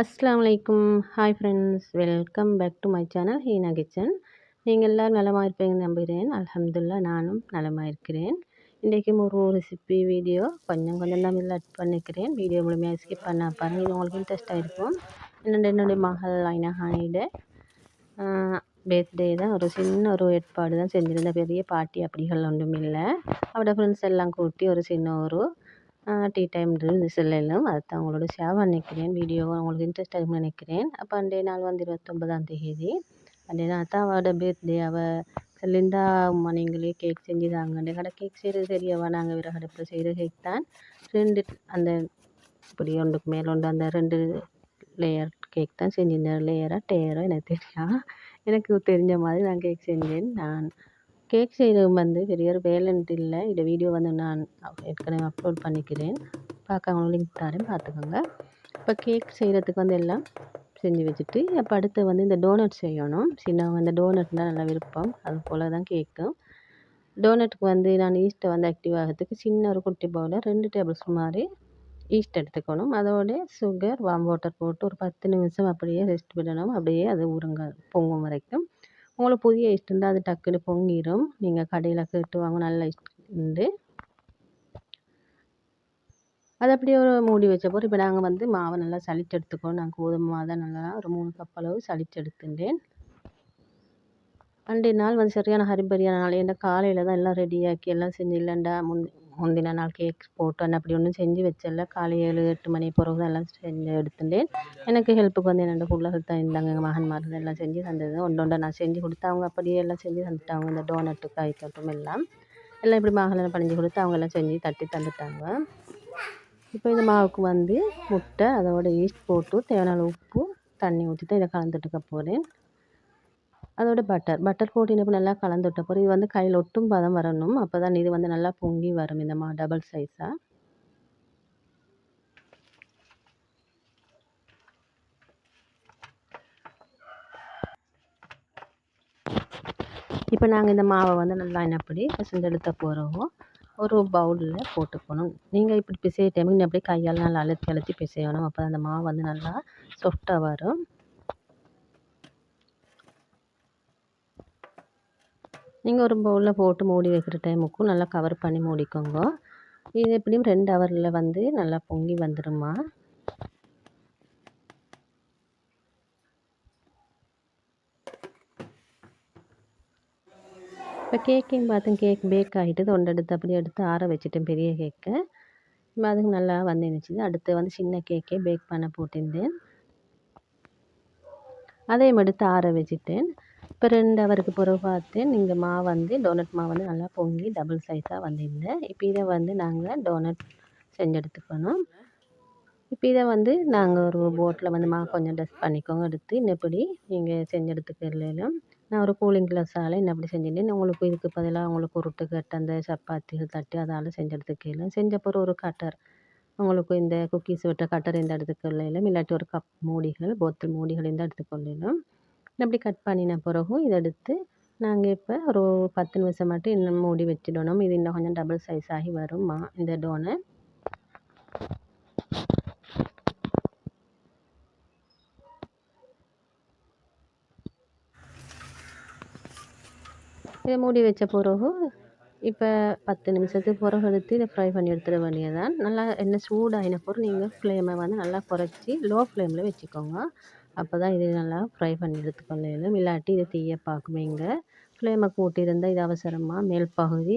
அஸ்ஸலாமு hi friends welcome back to my channel Heena kitchen நீங்கள் எல்லோரும் நலமாக இருப்பீங்கன்னு நம்புகிறேன். அலமதுல்லா நானும் நலமாக இருக்கிறேன். இன்றைக்கும் ஒரு ரெசிபி வீடியோ கொஞ்சம் கொஞ்சம் தான் இதில் அட் பண்ணிக்கிறேன். வீடியோ முழுமையாக ஸ்கிப் பண்ண பாருங்கள் இது உங்களுக்கு இன்ட்ரெஸ்ட்டாக இருக்கும். என்னோட என்னுடைய மகள் ஐனஹானியோட பேர்த்டே தான். ஒரு சின்ன ஒரு ஏற்பாடு தான் செஞ்சுருந்தேன். பெரிய பார்ட்டி அப்படிகள் ஒன்றும் இல்லை. அவரோட ஃப்ரெண்ட்ஸ் எல்லாம் கூட்டி ஒரு சின்ன ஒரு டீ டைம் செல்லலும் அடுத்து தான் உங்களோட நினைக்கிறேன். பண்ணிக்கிறேன் அவங்களுக்கு இன்ட்ரெஸ்ட் ஆகும்னு நினைக்கிறேன். அப்போ அன்றைய நாள் வந்து இருபத்தொம்பதாம் தேதி. அன்றைய நாள் தான் அவளோட பர்த்டே அவள் செல்லிந்தா அம்மா நீங்களே கேக் செஞ்சு தாங்கண்டு கடை கேக் செய்கிறது தெரியவா நாங்கள் விறகு அடுப்பில் செய்கிற கேக் தான். ரெண்டு அந்த இப்படி ஒன்றுக்கு மேலே ஒன்று அந்த ரெண்டு லேயர் கேக் தான் செஞ்சிருந்தேன். லேயராக டேயரோ எனக்கு தெரியும் எனக்கு தெரிஞ்ச மாதிரி நான் கேக் செஞ்சேன். நான் கேக் செய்கிறது வந்து பெரிய ஒரு வேலைன்ட்டு இல்லை. இந்த வீடியோ வந்து நான் ஏற்கனவே அப்லோட் பண்ணிக்கிறேன். பார்க்காம லிங்க் தரேன் பார்த்துக்கோங்க. இப்போ கேக் செய்கிறதுக்கு வந்து எல்லாம் செஞ்சு வச்சுட்டு அப்போ அடுத்து வந்து இந்த டோனட் செய்யணும். சின்ன இந்த தான் நல்லா விருப்பம். அது போல் தான் கேட்கும் டோனட்டுக்கு வந்து நான் ஈஸ்ட்டை வந்து ஆக்டிவ் ஆகிறதுக்கு சின்ன ஒரு குட்டி பவுலில் ரெண்டு டேபிள் ஸ்பூன் மாதிரி ஈஸ்ட் எடுத்துக்கணும். அதோட சுகர் வாம் வாட்டர் போட்டு ஒரு பத்து நிமிஷம் அப்படியே ரெஸ்ட் விடணும். அப்படியே அது உருங்க பொங்கும் வரைக்கும். உங்களுக்கு புதிய ஈஸ்ட் இருந்தால் அது டக்குன்னு பொங்கிடும் நீங்கள் கடையில் கேட்டு வாங்க நல்ல ஈஸ்ட் உண்டு அது அப்படியே ஒரு மூடி வச்ச போகிறோம் இப்போ நாங்கள் வந்து மாவை நல்லா சளிச்சு எடுத்துக்கோம் நான் கோதுமை மாவை தான் நல்லா ஒரு மூணு கப் அளவு சளிச்சு எடுத்துட்டேன். அன்றைய நாள் வந்து சரியான ஹரிபரியான நாள். ஏன்னா காலையில் தான் எல்லாம் ரெடியாக்கி எல்லாம் செஞ்சு இல்லைண்டா முன் முந்தின நாள் கேக் போட்டு அப்படி ஒன்றும் செஞ்சு வச்சல காலை ஏழு எட்டு மணி பிறகு தான் எல்லாம் செஞ்சு எடுத்துட்டேன். எனக்கு ஹெல்ப்புக்கு வந்து என்னோட ஃபுல்லாக தான் இருந்தாங்க எங்கள் மகன்மார்கள் எல்லாம் செஞ்சு தந்தது. ஒன்று ஒன்று நான் செஞ்சு கொடுத்து அவங்க அப்படியே எல்லாம் செஞ்சு தந்துட்டாங்க. இந்த டோனட்டு ஐக்கட்டும் எல்லாம். எல்லாம் இப்படி மகளை பணிஞ்சு கொடுத்து அவங்க எல்லாம் செஞ்சு தட்டி தந்துட்டாங்க. இப்போ இந்த மாவுக்கு வந்து முட்டை அதோட ஈஸ்ட் போட்டு தேவையான உப்பு தண்ணி ஊற்றி தான் இதை கலந்துட்டுக்க போகிறேன் அதோட பட்டர் பட்டர் போட்டு என்ன நல்லா கலந்து விட்ட பிறகு இது வந்து கையில் ஒட்டும் பதம் வரணும். அப்போ தான் இது வந்து நல்லா பொங்கி வரும் இந்த மா டபுள் சைஸாக இப்போ நாங்கள் இந்த மாவை வந்து நல்லா என்னப்படி பிசைஞ்சு போகிறோம் ஒரு பவுலில் போட்டுக்கணும். நீங்கள் இப்படி பிசைய டைமுக்கு அப்படியே கையால் நல்லா அழுத்தி அழுத்தி பிசையணும். அப்போ அந்த மாவு வந்து நல்லா சொஃப்டாக வரும். நீங்கள் ஒரு பவுலில் போட்டு மூடி வைக்கிற டைமுக்கும் நல்லா கவர் பண்ணி மூடிக்கோங்க. இது எப்படியும் ரெண்டு ஹவரில் வந்து நல்லா பொங்கி வந்துடுமா இப்போ கேக்கையும் பார்த்து கேக் பேக் ஆகிட்டு தொண்டெடுத்து அப்படியே எடுத்து ஆற வச்சுட்டேன் பெரிய கேக்கு அதுக்கு நல்லா வந்துருந்துச்சு. அடுத்து வந்து சின்ன கேக்கே பேக் பண்ண போட்டிருந்தேன். அதையும் எடுத்து ஆற வச்சுட்டேன். இப்போ ரெண்டு ஹவருக்கு பிறகு பார்த்தேன் இந்த மாவு வந்து டோனட் மாவு வந்து நல்லா பொங்கி டபுள் சைஸாக வந்திருந்தேன் இப்போ இதை வந்து நாங்கள் டோனட் செஞ்சு எடுத்துக்கணும் இப்போ இதை வந்து நாங்கள் ஒரு போட்டில் வந்து மாவு கொஞ்சம் டஸ்ட் பண்ணிக்கோங்க. எடுத்து இன்னப்படி நீங்கள் செஞ்சு எடுத்துக்கலாம் நான் ஒரு கூலிங் கிளாஸால் இன்னப்படி செஞ்சுட்டேன் உங்களுக்கு இதுக்கு பதிலாக உங்களுக்கு உருட்டு கட்டு அந்த சப்பாத்திகள் தட்டி அதால் செஞ்சு எடுத்துக்கலாம் செஞ்ச ஒரு கட்டர் உங்களுக்கு இந்த குக்கீஸ் விட்ட கட்டர் இந்த எடுத்துக்கொள்ளலாம் இல்லாட்டி ஒரு கப் மூடிகள் போத்தல் மூடிகள் இந்த எடுத்துக்கொள்ளலாம். அப்படி கட் பண்ணின பிறகும் இதை எடுத்து நாங்கள் இப்போ ஒரு பத்து நிமிஷம் மட்டும் இன்னும் மூடி வச்சிடணும். இது இன்னும் கொஞ்சம் டபுள் சைஸ் ஆகி வரும்மா இந்த டோனை இதை மூடி வச்ச பிறகு இப்போ பத்து நிமிஷத்துக்கு பிறகு எடுத்து இதை ஃப்ரை பண்ணி எடுத்துட வேண்டியதான் நல்லா எண்ணெய் சூடாகின பிறகு நீங்கள் ஃப்ளேமை வந்து நல்லா குறைச்சி லோ ஃப்ளேமில் வச்சுக்கோங்க. அப்போ தான் இது நல்லா ஃப்ரை பண்ணி எடுத்துக்கொள்ளணும் இல்லாட்டி இது தீய பார்க்குமேங்க ஃப்ளேமை கூட்டியிருந்தால் இது அவசரமாக மேல் பகுதி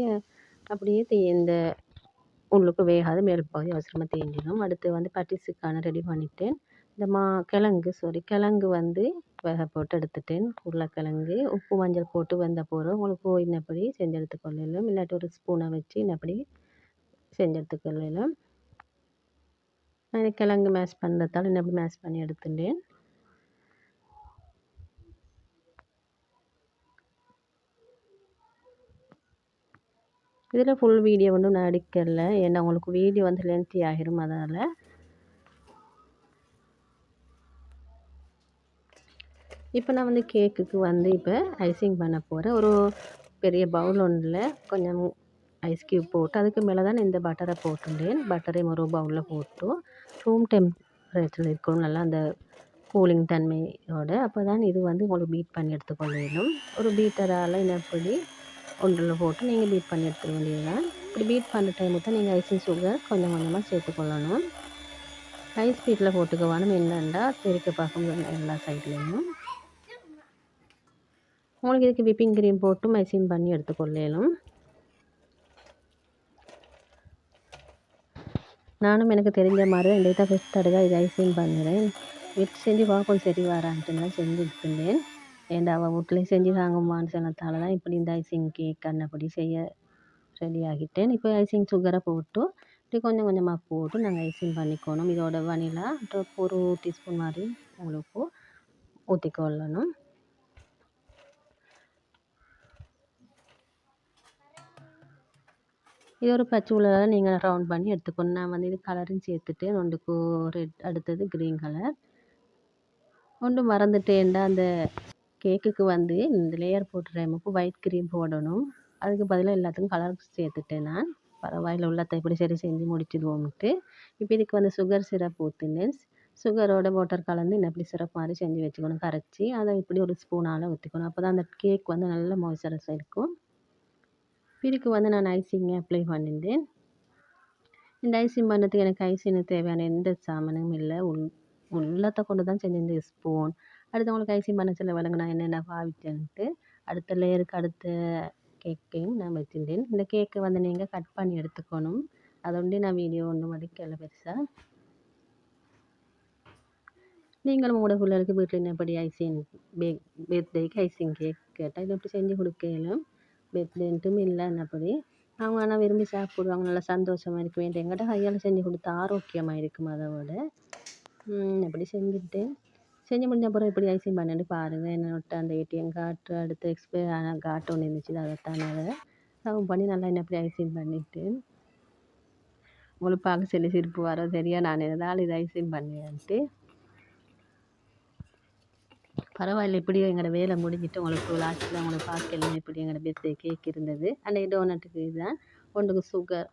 அப்படியே தீ இந்த உள்ளுக்கு வேகாத மேல் பகுதி அவசரமாக தீஞ்சிடும் அடுத்து வந்து பட்டிஸுக்கான ரெடி பண்ணிட்டேன். இந்த மா கிழங்கு சாரி கிழங்கு வந்து வேக போட்டு எடுத்துட்டேன். உருளைக்கிழங்கு உப்பு மஞ்சள் போட்டு வெந்த போகிறோம் உங்களுக்கு இன்னப்படி செஞ்சு எடுத்துக்கொள்ளலாம் இல்லாட்டி ஒரு ஸ்பூனை வச்சு இன்னப்படி செஞ்சு எடுத்துக்கொள்ளலாம் நான் கிழங்கு மேஷ் பண்ணுறதால இன்னப்படி மேஷ் பண்ணி எடுத்துட்டேன். இதில் ஃபுல் வீடியோ ஒன்றும் நான் எடுக்கல. ஏன்னா உங்களுக்கு வீடியோ வந்து லென்த்தி ஆகிரும் அதனால். இப்போ நான் வந்து கேக்குக்கு வந்து இப்போ ஐசிங் பண்ண போகிறேன் ஒரு பெரிய பவுல் ஒன்றில் கொஞ்சம் ஐஸ் க்யூப் போட்டு அதுக்கு மேலே தான் இந்த பட்டரை போட்டுட்டேன் பட்டரையும் ஒரு பவுலில் போட்டு ரூம் டெம்பரேச்சரில் இருக்கணும். நல்லா அந்த கூலிங் தன்மையோடு. அப்போ தான் இது வந்து உங்களுக்கு பீட் பண்ணி எடுத்துக்கொள்ளணும் ஒரு பீட்டரால் என்ன பண்ணி ஒன்றில் போட்டு நீங்கள் பீட் பண்ணி எடுத்துக்க வேண்டியது தான் இப்படி பீட் பண்ணுற டைமுக்கு தான் நீங்கள் ஐசிங் சுகர் கொஞ்சம் கொஞ்சமாக சேர்த்துக்கொள்ளணும். ஹை ஸ்பீடில் போட்டுக்கவானும் வேணும் என்னென்னா தெறிக்க எல்லா சைட்லேயும் உங்களுக்கு இதுக்கு விப்பிங் க்ரீம் போட்டு மைசிங் பண்ணி எடுத்துக்கொள்ளலும். நானும் எனக்கு தெரிஞ்ச மாதிரி தான் தான் ஃபஸ்ட் தடவை இது ஐசிங் பண்ணுறேன். வெட் செஞ்சு பார்க்கும் சரி வரான்ட்டு தான் செஞ்சுட்டு இருந்தேன் ஏன்டா அவள் வீட்லையும் செஞ்சு தாங்குமான்னு சொன்னதால் தான் இப்படி இந்த ஐசிங் கேக் அன்னப்படி செய்ய ரெடி ஆகிட்டேன். இப்போ ஐசிங் சுகரை போட்டு இப்படி கொஞ்சம் கொஞ்சமாக போட்டு நாங்கள் ஐசிங் பண்ணிக்கணும். இதோட வனிலா ஒரு டீஸ்பூன் மாதிரி உங்களுக்கு ஊற்றிக்கொள்ளணும் இது ஒரு பச்சை உள்ள நீங்கள் ரவுண்ட் பண்ணி எடுத்துக்கணும். நான் வந்து இது கலரும் சேர்த்துட்டு ரெண்டுக்கு ரெட் அடுத்தது க்ரீன் கலர் ஒன்று மறந்துட்டேன்டா அந்த கேக்குக்கு வந்து இந்த லேயர் போட்டு முப்பு ஒயிட் க்ரீம் போடணும். அதுக்கு பதிலாக எல்லாத்துக்கும் கலர் சேர்த்துட்டேன் நான். பரவாயில்ல உள்ளத்தை இப்படி சரி செஞ்சு முடிச்சிடுவோம்ட்டு இப்போ இதுக்கு வந்து சுகர் சிரப் ஊற்றினேன் சுகரோட வாட்டர் கலந்து இன்னும் இப்படி சிரப் மாதிரி செஞ்சு வச்சுக்கணும். கரைச்சி அதை இப்படி ஒரு ஸ்பூனால் ஊற்றிக்கணும் அப்போ தான் அந்த கேக் வந்து நல்ல மாய்ஸ்சரைஸ் இருக்கும். இதுக்கு வந்து நான் ஐசிங் அப்ளை பண்ணியிருந்தேன். இந்த ஐசிங் பண்ணுறதுக்கு எனக்கு ஐசின்னு தேவையான எந்த சாமானும் இல்லை. உள் உள்ளத்தை கொண்டு தான் செஞ்சிருந்தேன் ஸ்பூன் அடுத்து உங்களுக்கு ஐசிங் பண்ண சொல்ல நான் என்னென்ன பாவிச்சேன்ட்டு அடுத்த லேயருக்கு அடுத்த கேக்கையும் நான் வச்சுருந்தேன். இந்த கேக்கை வந்து நீங்கள் கட் பண்ணி எடுத்துக்கணும். அதொண்டி நான் வீடியோ ஒன்று மதிக்கல பெருசாக நீங்களும் உங்களோட பிள்ளைகளுக்கு வீட்டில் என்னபடி ஐசிங் பே பர்த்டேக்கு ஐசிங் கேக் கேட்டால் இதை எப்படி செஞ்சு கொடுக்கலும் பர்த்டேன்ட்டும் என்னப்படி அவங்க ஆனால் விரும்பி சாப்பிடுவாங்க நல்லா சந்தோஷமாக இருக்க வேண்டிய எங்கிட்ட கையால் செஞ்சு கொடுத்தா ஆரோக்கியமாக இருக்கும் அதை விட. அப்படி செஞ்சுட்டேன். செஞ்சு முடிஞ்ச அப்புறம் எப்படி ஐசிங் பண்ணேன்னு பாருங்கள் என்னோட அந்த ஏடிஎம் கார்டு அடுத்து எக்ஸ்பயர் ஆன கார்டு ஒன்று இருந்துச்சு அதைத்தான் அதை சர்வ் பண்ணி நல்லா என்ன எப்படி ஐசிங் பண்ணிவிட்டு உங்களுக்கு பார்க்க சொல்லி சிரிப்பு வர சரியா நான் எதாவது இது ஐசிங் பண்ணேன்ட்டு. பரவாயில்ல இப்படி எங்களோட வேலை முடிஞ்சிட்டு உங்களுக்கு லாஸ்ட்டில் உங்களை பார்க்கல இப்படி எங்களோட பர்த்டே கேக் இருந்தது. அந்த டோனட்டுக்கு இதுதான். ஒன்றுக்கு சுகர்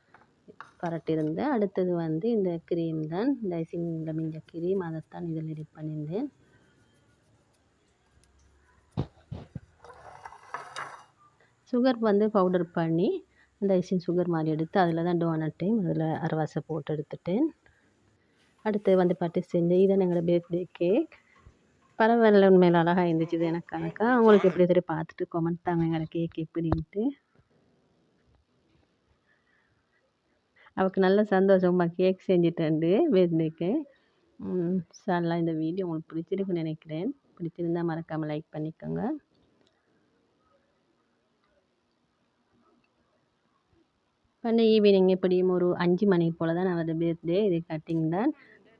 பரட்டியிருந்தேன். அடுத்தது வந்து இந்த க்ரீம் தான். இந்த ஐசிங்கில் மிஞ்ச க்ரீம் அதைத்தான் இதில் ரெடி பண்ணியிருந்தேன். சுகர் வந்து பவுடர் பண்ணி அந்த ஐசிங் சுகர் மாதிரி எடுத்து அதில் தான் டோனட்டையும் அதில் அரவாசை போட்டு எடுத்துட்டேன். அடுத்து வந்து பட்டு செஞ்சு இதான் எங்களோட பர்த்டே கேக் பரவாயில்ல உண்மையில் அழகாக இருந்துச்சு இது எனக்கு கணக்கா. உங்களுக்கு எப்படி தெரியும் பார்த்துட்டு கொமெண்ட் தாங்க எங்களோட கேக் எப்படின்ட்டு. அவளுக்கு நல்ல சந்தோஷமா கேக் செஞ்சுட்டேன்டு பர்த்டேக்கு சார்லாம் இந்த வீடியோ உங்களுக்கு பிடிச்சிருக்குன்னு நினைக்கிறேன். பிடிச்சிருந்தா மறக்காமல் லைக் பண்ணிக்கோங்க. பண்ண ஈவினிங் எப்படியும் ஒரு அஞ்சு மணி போல் தான் அவரது பர்த்டே இது கட்டிங் தான்.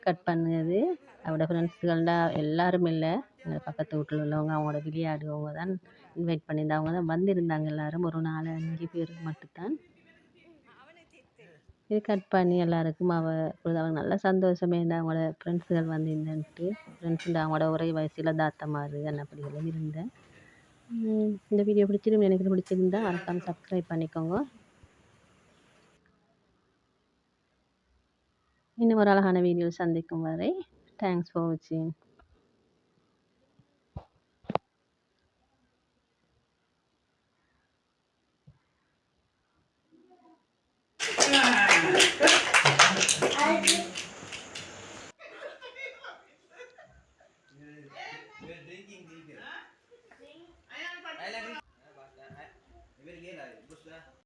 கட் பண்ணது. அவரோட ஃப்ரெண்ட்ஸுகள்டா எல்லாரும் இல்லை. எங்கள் பக்கத்து வீட்டில் உள்ளவங்க அவங்களோட விளையாடுவவங்க தான் இன்வைட் பண்ணியிருந்தேன் அவங்க தான் வந்திருந்தாங்க எல்லோரும். ஒரு நாலு அஞ்சு பேர் மட்டும்தான். இது கட் பண்ணி எல்லாருக்கும் அவ அவங்க நல்ல சந்தோஷமே இருந்தால் அவங்களோட ஃப்ரெண்ட்ஸுகள் வந்திருந்தேன்ட்டு. ஃப்ரெண்ட்ஸுங்க அவங்களோட ஒரே வயசில் தாத்தமாரு எல்லாம் இருந்தேன். இந்த வீடியோ பிடிச்சிருந்து எனக்கு பிடிச்சிருந்தா மறக்காமல் சப்ஸ்கிரைப் பண்ணிக்கோங்க. இன்னும் ஒரு அழகான வீடியோ சந்திக்கும் வரை தேங்க்ஸ் ஃபார் வாட்சிங்